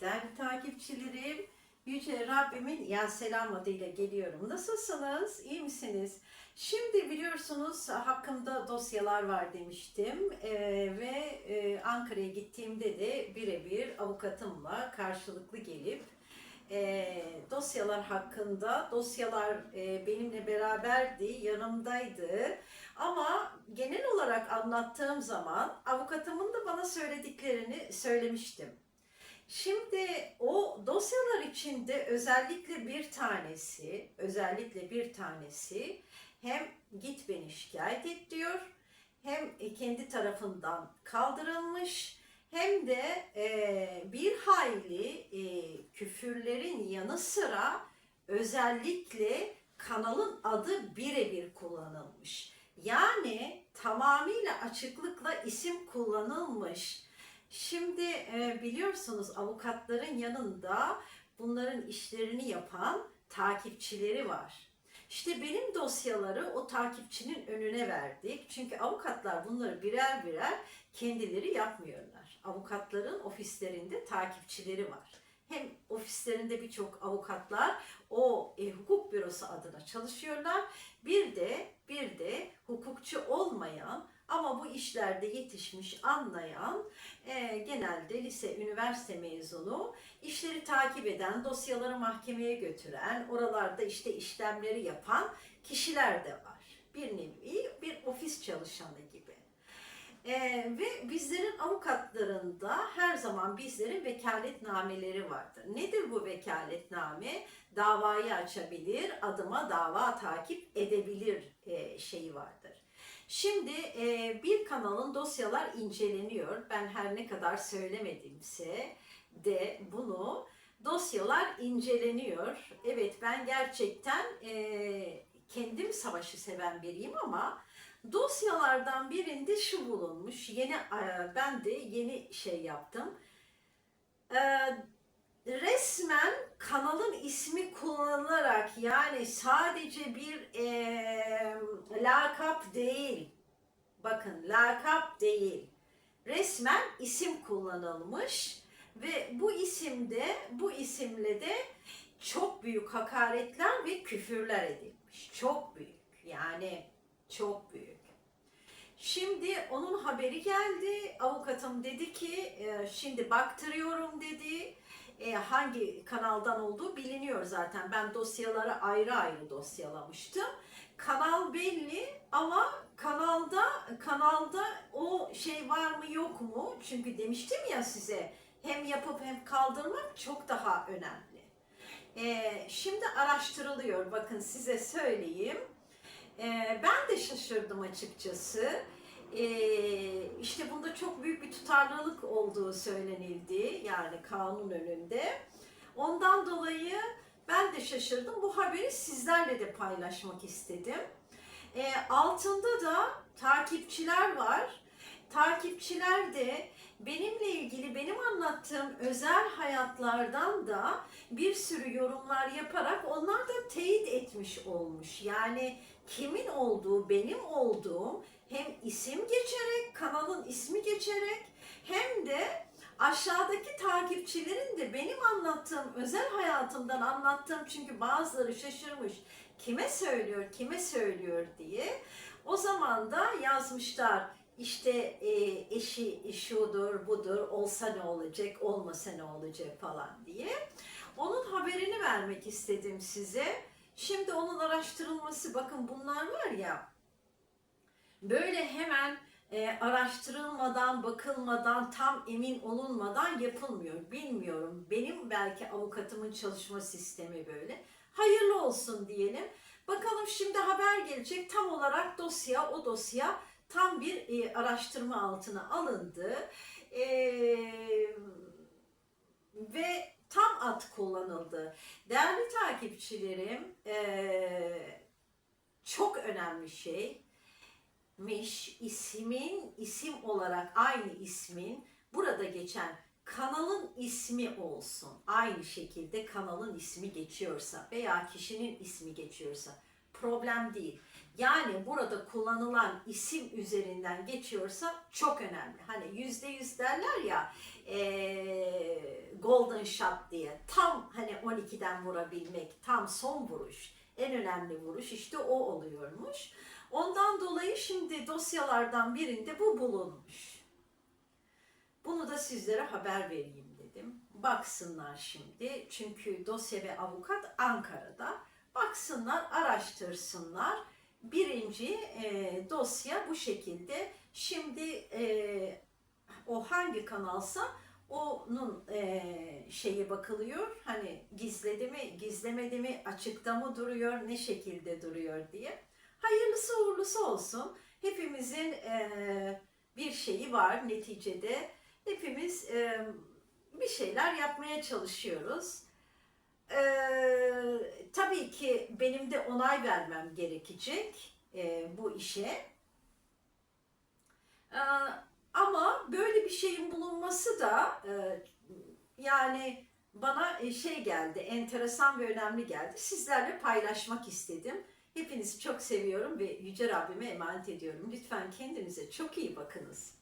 değerli takipçilerim. Yüce Rabbimin ya selam adıyla geliyorum. Nasılsınız? İyi misiniz? Şimdi biliyorsunuz hakkımda dosyalar var demiştim Ee, ve e, Ankara'ya gittiğimde de birebir avukatımla karşılıklı gelip e, dosyalar hakkında dosyalar e, benimle beraberdi, yanımdaydı. Ama genel olarak anlattığım zaman avukatımın da bana söylediklerini söylemiştim. Şimdi o dosyalar içinde özellikle bir tanesi, özellikle bir tanesi hem git beni şikayet et diyor, hem kendi tarafından kaldırılmış, hem de e, bir hayli e, küfürlerin yanı sıra özellikle kanalın adı birebir kullanılmış. Yani tamamıyla açıklıkla isim kullanılmış. Şimdi e, biliyorsunuz avukatların yanında bunların işlerini yapan takipçileri var. İşte benim dosyaları o takipçinin önüne verdik. Çünkü avukatlar bunları birer birer kendileri yapmıyorlar. Avukatların ofislerinde takipçileri var. Hem ofislerinde birçok avukatlar o e, hukuk bürosu adına çalışıyorlar. Bir de bir de hukukçu olmayan ama bu işlerde yetişmiş, anlayan, e, genelde lise, üniversite mezunu, işleri takip eden, dosyaları mahkemeye götüren, oralarda işte işlemleri yapan kişiler de var. Bir nevi bir ofis çalışanı gibi. E, ve bizlerin avukatlarında her zaman bizlerin vekaletnameleri vardır. Nedir bu vekaletname? Davayı açabilir, adıma dava takip edebilir e, şeyi vardır. Şimdi e, bir kanalın dosyalar inceleniyor. Ben her ne kadar söylemedimse de bunu dosyalar inceleniyor. Evet ben gerçekten e, kendim savaşı seven biriyim ama dosyalardan birinde şu bulunmuş. Yeni e, ben de yeni şey yaptım. E, resmen kanalın ismi kullanılarak yani sadece bir e, lakap değil. Bakın lakap değil. Resmen isim kullanılmış ve bu isimde bu isimle de çok büyük hakaretler ve küfürler edilmiş. Çok büyük. Yani çok büyük. Şimdi onun haberi geldi. Avukatım dedi ki şimdi baktırıyorum dedi. E, hangi kanaldan olduğu biliniyor zaten. Ben dosyaları ayrı ayrı dosyalamıştım. Kanal belli ama kanalda kanalda o şey var mı yok mu? Çünkü demiştim ya size hem yapıp hem kaldırmak çok daha önemli. E, şimdi araştırılıyor. Bakın size söyleyeyim. E, ben de şaşırdım açıkçası. Ee, işte bunda çok büyük bir tutarlılık olduğu söylenildi yani kanun önünde. Ondan dolayı ben de şaşırdım. Bu haberi sizlerle de paylaşmak istedim. Ee, altında da takipçiler var. Takipçiler de benimle ilgili benim anlattığım özel hayatlardan da bir sürü yorumlar yaparak onlar da teyit etmiş olmuş. Yani kimin olduğu, benim olduğum hem isim geçerek, kanalın ismi geçerek hem de aşağıdaki takipçilerin de benim anlattığım, özel hayatımdan anlattığım çünkü bazıları şaşırmış kime söylüyor, kime söylüyor diye. O zaman da yazmışlar işte e, eşi şudur, budur, olsa ne olacak, olmasa ne olacak falan diye. Onun haberini vermek istedim size. Şimdi onun araştırılması, bakın bunlar var ya, böyle hemen e, araştırılmadan, bakılmadan, tam emin olunmadan yapılmıyor. Bilmiyorum. Benim belki avukatımın çalışma sistemi böyle. Hayırlı olsun diyelim. Bakalım şimdi haber gelecek. Tam olarak dosya, o dosya tam bir e, araştırma altına alındı. E, ve tam at kullanıldı. Değerli takipçilerim, e, çok önemli şey miş ismin isim olarak aynı ismin burada geçen kanalın ismi olsun. Aynı şekilde kanalın ismi geçiyorsa veya kişinin ismi geçiyorsa problem değil. Yani burada kullanılan isim üzerinden geçiyorsa çok önemli. Hani yüzde yüz derler ya eee, golden shot diye tam hani 12'den vurabilmek, tam son vuruş, en önemli vuruş işte o oluyormuş. Ondan dolayı şimdi dosyalardan birinde bu bulunmuş. Bunu da sizlere haber vereyim dedim. Baksınlar şimdi çünkü dosya ve avukat Ankara'da. Baksınlar, araştırsınlar. Birinci e, dosya bu şekilde. Şimdi e, o hangi kanalsa onun e, şeyi bakılıyor. Hani gizledi mi, gizlemedi mi, açıkta mı duruyor, ne şekilde duruyor diye. Hayırlısı uğurlusu olsun. Hepimizin e, bir şeyi var neticede. Hepimiz e, bir şeyler yapmaya çalışıyoruz. E, tabii ki benim de onay vermem gerekecek e, bu işe. E, ama böyle bir şeyin bulunması da e, yani bana e, şey geldi, enteresan ve önemli geldi. Sizlerle paylaşmak istedim. Hepinizi çok seviyorum ve Yüce Rabbime emanet ediyorum. Lütfen kendinize çok iyi bakınız.